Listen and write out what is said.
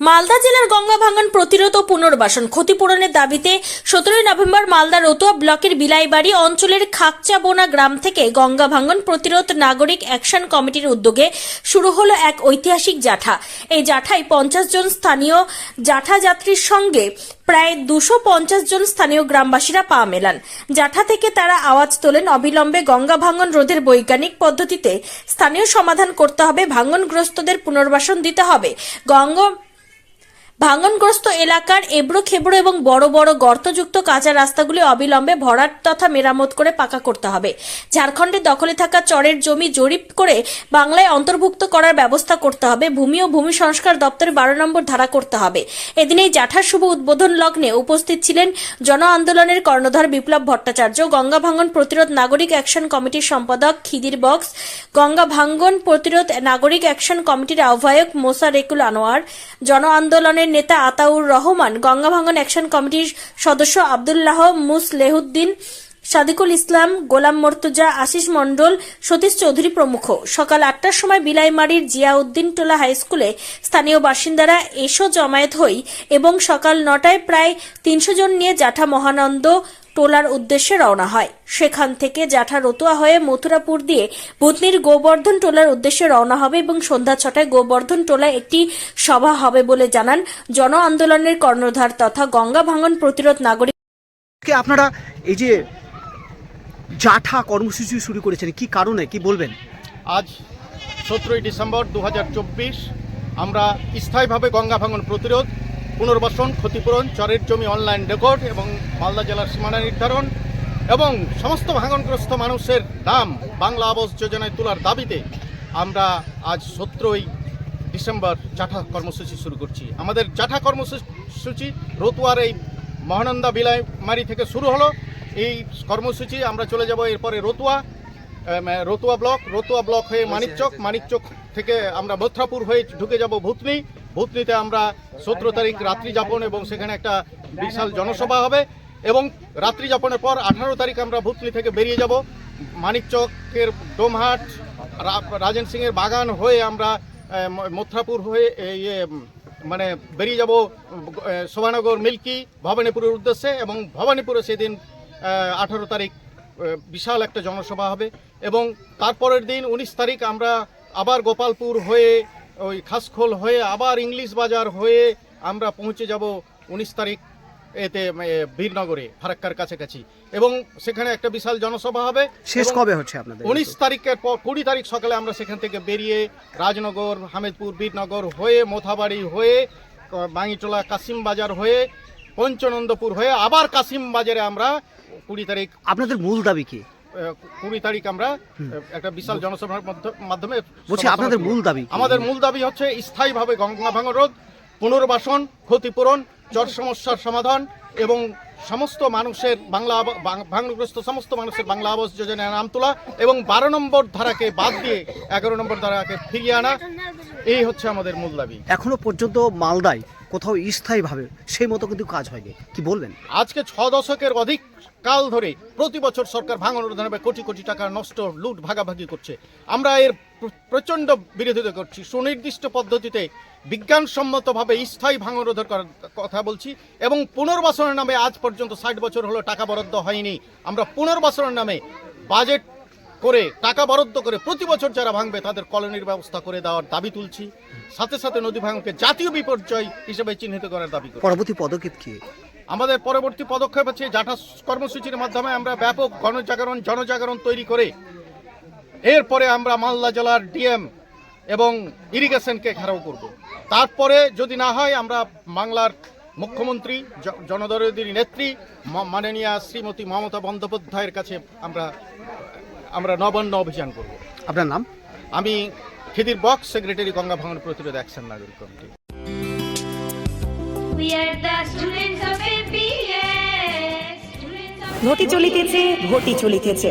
মালদা জেলার গঙ্গা ভাঙন প্রতিরোধ ও পুনর্বাসন ক্ষতিপূরণের দাবিতে সতেরোই নভেম্বর মালদা রতুয়া ব্লকের বিলাইবাড়ি অঞ্চলের খাকচাবোনা গ্রাম থেকে গঙ্গা ভাঙন প্রতিরোধ নাগরিক অ্যাকশন কমিটির উদ্যোগে শুরু হলো এক ঐতিহাসিক জাঠা। এই জাঠায় পঞ্চাশ জন স্থানীয় জাঠা যাত্রীর সঙ্গে প্রায় দুশো পঞ্চাশ জন স্থানীয় গ্রামবাসীরা পা মেলান। জাঠা থেকে তারা আওয়াজ তোলেন, অবিলম্বে গঙ্গা ভাঙন রোধের বৈজ্ঞানিক পদ্ধতিতে স্থানীয় সমাধান করতে হবে, ভাঙনগ্রস্তদের পুনর্বাসন দিতে হবে। গঙ্গা ভাঙনগ্রস্ত এলাকার এবড়ো খেবড়ো এবং বড় বড় গর্তযুক্ত কাঁচা রাস্তাগুলি অবিলম্বে ভরাট তথা মেরামত করে পাকা করতে হবে। ঝাড়খণ্ডের দখলে থাকা চরের জমি জরিপ করে বাংলায় অন্তর্ভুক্ত করার ব্যবস্থা করতে হবে। ভূমি ও ভূমি সংস্কার দপ্তরে বারো নম্বর ধারা করতে হবে। এদিন এই জাঠার শুভ উদ্বোধন লগ্নে উপস্থিত ছিলেন জন আন্দোলনের কর্ণধার বিপ্লব ভট্টাচার্য, গঙ্গা ভাঙন প্রতিরোধ নাগরিক অ্যাকশন কমিটির সম্পাদক খিদির বক্স, গঙ্গা ভাঙ্গন প্রতিরোধ নাগরিক অ্যাকশন কমিটির আহ্বায়ক মোসা রেকুল আনোয়ার, জন আন্দোলনের নেতা আতাউর রহমান গঙ্গা অ্যাকশন কমিটির সদস্য আবদুল্লাহ মুসলেহুদ্দিন সাদিকুল ইসলাম, গোলাম মর্তুজা, আশিস মণ্ডল, সতীশ চৌধুরী প্রমুখ। সকাল আটটার সময় বিলাইমারির জিয়াউদ্দিন টোলা হাইস্কুলে স্থানীয় বাসিন্দারা এসো জমায়েত হই এবং সকাল নটায় প্রায় তিনশো জন নিয়ে জাঠা মহানন্দ টোলার উদ্দেশ্যে রওনা হয়। সেখান থেকে জাঠা রতুয়া হয়ে মথুরাপুর দিয়ে ভূতনির গোবর্ধন টোলার উদ্দেশ্যে রওনা হবে এবং সন্ধ্যা ছটায় গোবর্ধন টোলায় একটি সভা হবে বলে জানান জন আন্দোলনের কর্ণধার তথা গঙ্গা ভাঙন প্রতিরোধ নাগরিক। আপনারা এই যে জাঠা কর্মসূচি শুরু করেছেন কি কারণে কি বলবেন? আজ সতেরোই ডিসেম্বর দু হাজার চব্বিশ আমরা স্থায়ীভাবে গঙ্গা ভাঙন প্রতিরোধ পুনর্বাসন ক্ষতিপূরণ চরের জমি অনলাইন রেকর্ড এবং মালদা জেলার সীমানা নির্ধারণ এবং সমস্ত ভাঙনগ্রস্ত মানুষের দাম বাংলা আবাস যোজনায় তোলার দাবিতে আমরা আজ সতেরোই ডিসেম্বর জাঠা কর্মসূচি শুরু করছি। আমাদের জাঠা কর্মসূচি রতুয়ার এই মহানন্দা বিলাইমারি থেকে শুরু হলো। এই কর্মসূচি আমরা চলে যাব এরপরে রতুয়া রতুয়া ব্লক রতুয়া ব্লক হয়ে মানিকচক মানিকচক থেকে আমরা মথুরাপুর হয়ে ঢুকে যাব ভূতনি। ভূতনিতে আমরা সতেরো তারিখ রাত্রি যাপন এবং সেখানে একটা বিশাল জনসভা হবে এবং রাত্রি যাপনের পর আঠারো তারিখ আমরা ভূতনি থেকে বেরিয়ে যাব। মানিকচকের ডোমহাট রাজেন সিংয়ের বাগান হয়ে আমরা মথুরাপুর হয়ে ইয়ে মানে বেরিয়ে যাব শোভানগর মিল্কি ভবানীপুরের উদ্দেশ্যে এবং ভবানীপুরে সেদিন আঠারো তারিখ বিশাল একটা জনসভা হবে এবং তারপরের দিন উনিশ তারিখ আমরা আবার গোপালপুর হয়ে ওই খাসখোল হয়ে আবার ইংলিশ বাজার হয়ে আমরা পৌঁছে যাব উনিশ তারিখ এতে বীরনগরে ফারাক্কার কাছাকাছি। এবং সেখানে একটা বিশাল জনসভা হবে। শেষ কবে হচ্ছে আপনাদের উনিশ তারিখের পর কুড়ি তারিখ সকালে আমরা সেখান থেকে বেরিয়ে রাজনগর হামেদপুর বীরনগর হয়ে মোথাবাড়ি হয়ে বাঙিটোলা কাসিম বাজার হয়ে পঞ্চনন্দপুর হয়ে আবার কাসিম বাজারে আমরা কুড়ি তারিখ আপনাদের মূল দাবি কি? কুড়ি তারিখ আমরা একটা বিশাল জনসভার মাধ্যমে বলছি আপনাদের মূল দাবি আমাদের মূল দাবি হচ্ছে স্থায়ীভাবে গঙ্গা ভাঙন রোধ পুনর্বাসন ক্ষতিপূরণ চর সমস্যার সমাধান এবং সমস্ত মানুষের বাংলা আবা- সমস্ত মানুষের বাংলা আবাস যোজনায় নাম তোলা এবং বারো নম্বর ধারাকে বাদ দিয়ে এগারো নম্বর ধারাকে ফিরিয়ে আনা এই হচ্ছে আমাদের মূল দাবি। এখনও পর্যন্ত মালদায় কোথাও স্থায়ীভাবে সেই মতো কিন্তু কাজ হয়নি। কি বলবেন? আজকে ছ দশকের অধিক কাল ধরে প্রতি বছর সরকার ভাঙন কোটি কোটি টাকা নষ্ট লুট ভাগাভাগি করছে। আমরা এর প্রচণ্ড বিরোধিতা করছি। সুনির্দিষ্ট পদ্ধতিতে বিজ্ঞানসম্মতভাবে স্থায়ী ভাঙন রোধের করার কথা বলছি এবং পুনর্বাসনের নামে আজ পর্যন্ত ষাট বছর হলো টাকা বরাদ্দ হয়নি। আমরা পুনর্বাসনের নামে বাজেট করে টাকা বরাদ্দ করে প্রতি বছর যারা ভাঙবে তাদের কলোনির ব্যবস্থা করে দেওয়ার দাবি তুলছি। সাথে সাথে নদী ভাঙনকে জাতীয় বিপর্যয় হিসেবে চিহ্নিত করার দাবি পরবর্তী পদক্ষেপ কি? আমাদের পরবর্তী পদক্ষেপ হচ্ছে জাঠা কর্মসূচির মাধ্যমে আমরা ব্যাপক গণজাগরণ জনজাগরণ তৈরি করে এরপরে আমরা মালদা জেলার ডিএম এবং ইরিগেশনকে ঘেরাও করব। তারপরে যদি না হয় আমরা বাংলার মুখ্যমন্ত্রী জনদরদীর নেত্রী মাননীয়া শ্রীমতী মমতা বন্দ্যোপাধ্যায়ের কাছে আমরা আমরা নবান্ন অভিযান করব। আপনার নাম? আমি খিদির বক্স সেক্রেটারি গঙ্গা ভাঙন প্রতিরোধ অ্যাকশন নাগরিক কমিটি। ঘটি চলিতেছে ঘটি চলিতেছে.